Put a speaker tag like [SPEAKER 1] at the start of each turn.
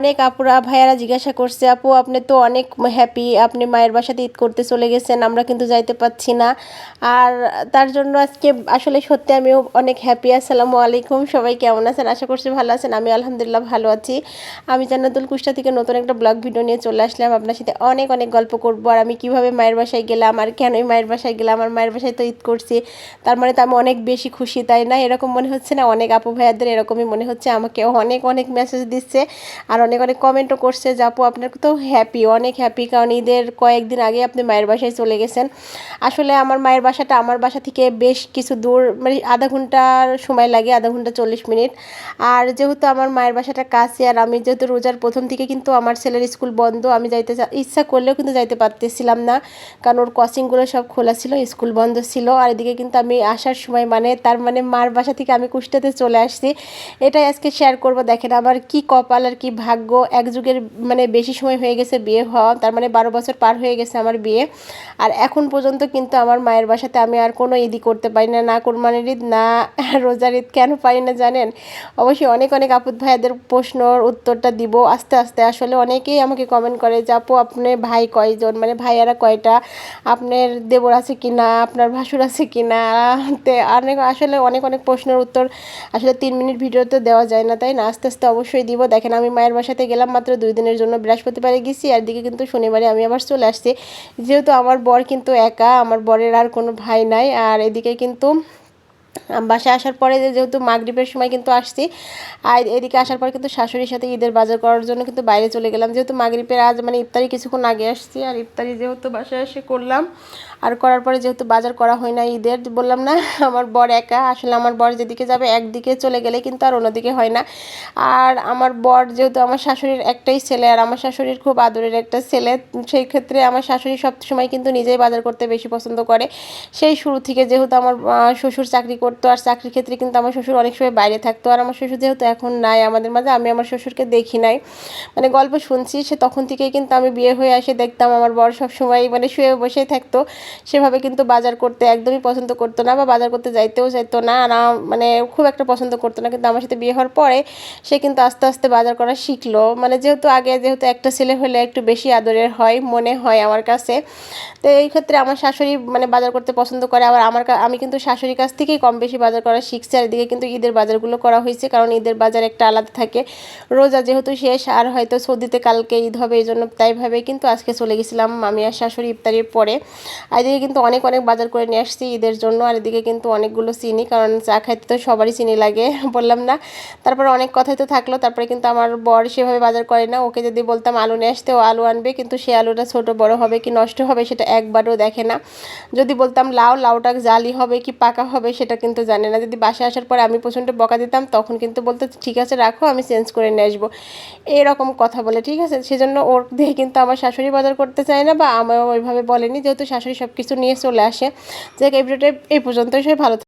[SPEAKER 1] অনেক আপুরা, ভাইয়ারা জিজ্ঞাসা করছে, আপু, আপনি তো অনেক হ্যাপি আপনি মায়ের বাসাতে ঈদ করতে চলে গেছেন, আমরা কিন্তু যাইতে পাচ্ছি না। আর তার জন্য আজকে আসলে সত্যি আমিও অনেক হ্যাপি আসসালামু আলাইকুম, সবাই কেমন আছেন? আশা করছি ভালো আছেন আমি আলহামদুলিল্লাহ ভালো আছি। আমি জান্নাতুল কুষ্টা থেকে নতুন একটা ব্লগ ভিডিও নিয়ে চলে আসলাম, আপনার সাথে অনেক অনেক গল্প করব, আর আমি কীভাবে মায়ের বাসায় গেলাম, আর কেনই মায়ের বাসায় গেলাম, আর মায়ের বাসায় তো ঈদ করছি, তার মানে তো আমি অনেক বেশি খুশি, তাই না? এরকম মনে হচ্ছে না? অনেক আপু ভাইয়াদের এরকমই মনে হচ্ছে আমাকে অনেক অনেক মেসেজ দিচ্ছে, আর অনেক অনেক কমেন্টও করছে যে, আপু, আপনার তো হ্যাপি অনেক হ্যাপি কারণ ঈদের কয়েকদিন আগে আপনি মায়ের বাসায় চলে গেছেন। আসলে আমার মায়ের বাসাটা আমার বাসা থেকে বেশ কিছু দূর মানে আধা ঘণ্টার সময় লাগে, আধা ঘণ্টা চল্লিশ মিনিট। আর যেহেতু আমার মায়ের বাসাটা কাছে, আর আমি যেহেতু রোজার প্রথম থেকে কিন্তু আমার ছেলের স্কুল বন্ধ, আমি যাইতে ইচ্ছা করলেও কিন্তু যাইতে পারতেছিলাম না। কারণ ওর কোচিংগুলো সব খোলা ছিল, স্কুল বন্ধ ছিল। আর এদিকে কিন্তু আমি আসার সময় মানে তার মানে মার বাসা থেকে আমি কুষ্টাতে চলে আসছি। এটাই আজকে শেয়ার করব। দেখেন আমার কি কপাল আর কি ভাগ্য এক যুগের মানে বেশি সময় হয়ে গেছে বিয়ে হওয়া, তার মানে বারো বছর পার হয়ে গেছে আমার বিয়ে। আর এখন পর্যন্ত কিন্তু আমার মায়ের বাসাতে আমি আর কোনো ঈদই করতে পারি না না কোরবানির ঈদ, না রোজার ঈদ, কেন পারি না জানেন? অবশ্যই অনেক অনেক আপুদ ভাইয়াদের প্রশ্নর উত্তরটা দিব। আস্তে আস্তে আসলে অনেকেই আমাকে কমেন্ট করে যে, আপু আপনার ভাই কয়জন? মানে ভাইয়ারা কয়টা? আপনার দেবর আছে কি না আপনার ভাসুর আছে কি না তে অনেক, আসলে অনেক অনেক প্রশ্নের উত্তর আসলে তিন মিনিট ভিডিওতে দেওয়া যায় না, তাই না? আস্তে আস্তে অবশ্যই দিব। দেখেন, আমি মায়ের বাসাতে গেলাম মাত্র দুই দিনের জন্য বৃহস্পতিবারে গেছি, আর দিকে কিন্তু শনিবারে আমি আবার চলে আসছি। যেহেতু আমার বর কিন্তু একা, আমার বরের আর কোনো ভাই নাই, আর এদিকে কিন্তু বাসায় আসার পরে যেহেতু মাগরীবের সময় কিন্তু আসছি, আর এদিকে আসার পর কিন্তু শাশুড়ির সাথে ঈদের বাজার করার জন্য কিন্তু বাইরে চলে গেলাম। যেহেতু মাগরীবের আজ মানে ইফতারি কিছুক্ষণ আগে আসছি, আর ইফতারি যেহেতু বাসায় এসে করলাম, আর করার পরে যেহেতু বাজার করা হয় না ঈদের বললাম না, আমার বর একা, আসলে আমার বর যেদিকে যাবে একদিকে চলে গেলে কিন্তু আর অন্যদিকে হয় না। আর আমার বর যেহেতু আমার শাশুড়ির একটাই ছেলে, আর আমার শাশুড়ির খুব আদরের একটা ছেলে, সেই ক্ষেত্রে আমার শাশুড়ি সব সময় কিন্তু নিজেই বাজার করতে বেশি পছন্দ করে। সেই শুরু থেকে যেহেতু আমার শ্বশুর চাকরি করতো আর চাকরির ক্ষেত্রে কিন্তু আমার শ্বশুর অনেক সময় বাইরে থাকতো আর আমার শ্বশুর যেহেতু এখন নাই আমাদের মাঝে, আমি আমার শ্বশুরকে দেখি নাই। মানে গল্প শুনছি, সে তখন থেকেই কিন্তু আমি বিয়ে হয়ে আসে দেখতাম আমার বর সব সময় মানে শুয়ে বসেই থাকতো। সেভাবে কিন্তু বাজার করতে একদমই পছন্দ করতো না বা বাজার করতে যাইতেও চাইতো না আর মানে খুব একটা পছন্দ করতো না। কিন্তু আমার সাথে বিয়ে হওয়ার পরে সে কিন্তু আস্তে আস্তে বাজার করা শিখলো। মানে যেহেতু আগে যেহেতু একটা ছেলে হলে একটু বেশি আদরের হয়, মনে হয় আমার কাছে। তো এই ক্ষেত্রে আমার শাশুড়ি মানে বাজার করতে পছন্দ করে, আবার আমার আমি কিন্তু শাশুড়ির কাছ থেকেই কম বেশি বাজার করা শিখছি। আর এদিকে কিন্তু ঈদের বাজারগুলো করা হয়েছে, কারণ ঈদের বাজার একটা আলাদা থাকে। রোজা যেহেতু শেষ, আর হয়তো সৌদিতে কালকে ঈদ হবে, এই জন্য তাইভাবে কিন্তু আজকে চলে গেছিলাম আমি আর শাশুড়ি ইফতারির পরে। আর এদিকে কিন্তু অনেক অনেক বাজার করে নিয়ে আসছি ঈদের জন্য, আর এদিকে কিন্তু অনেকগুলো চিনি, কারণ চা খাইতে তো সবারই চিনি লাগে, বললাম না। তারপরে অনেক কথাই তো থাকল, তারপরে কিন্তু আমার বর সেভাবে বাজার করে না। ওকে যদি বলতাম আলু নিয়ে আসতে, ও আলু আনবে, কিন্তু সে আলুটা ছোট, বড় হবে কি নষ্ট হবে সেটা একবারও দেখে না। যদি বলতাম লাউ, লাউটা জালি হবে কি পাকা হবে সেটা কিন্তু জানে না। যদি বাসায় আসার পর আমি প্রচণ্ড বকা দিতাম, তখন কিন্তু বলতো, ঠিক আছে, রাখো, আমি চেঞ্জ করে নিয়ে আসব। এরকম কথা বলে, ঠিক আছে? সেজন্য ওর দিয়ে কিন্তু আমার শাশুড়ি বাজার করতে চায় না বা আমার ওইভাবে বলেনি। যেহেতু শাশুড়ি সব কিছু নিয়ে চলে আসে। যে এই এই পর্যন্তই সবাই ভালো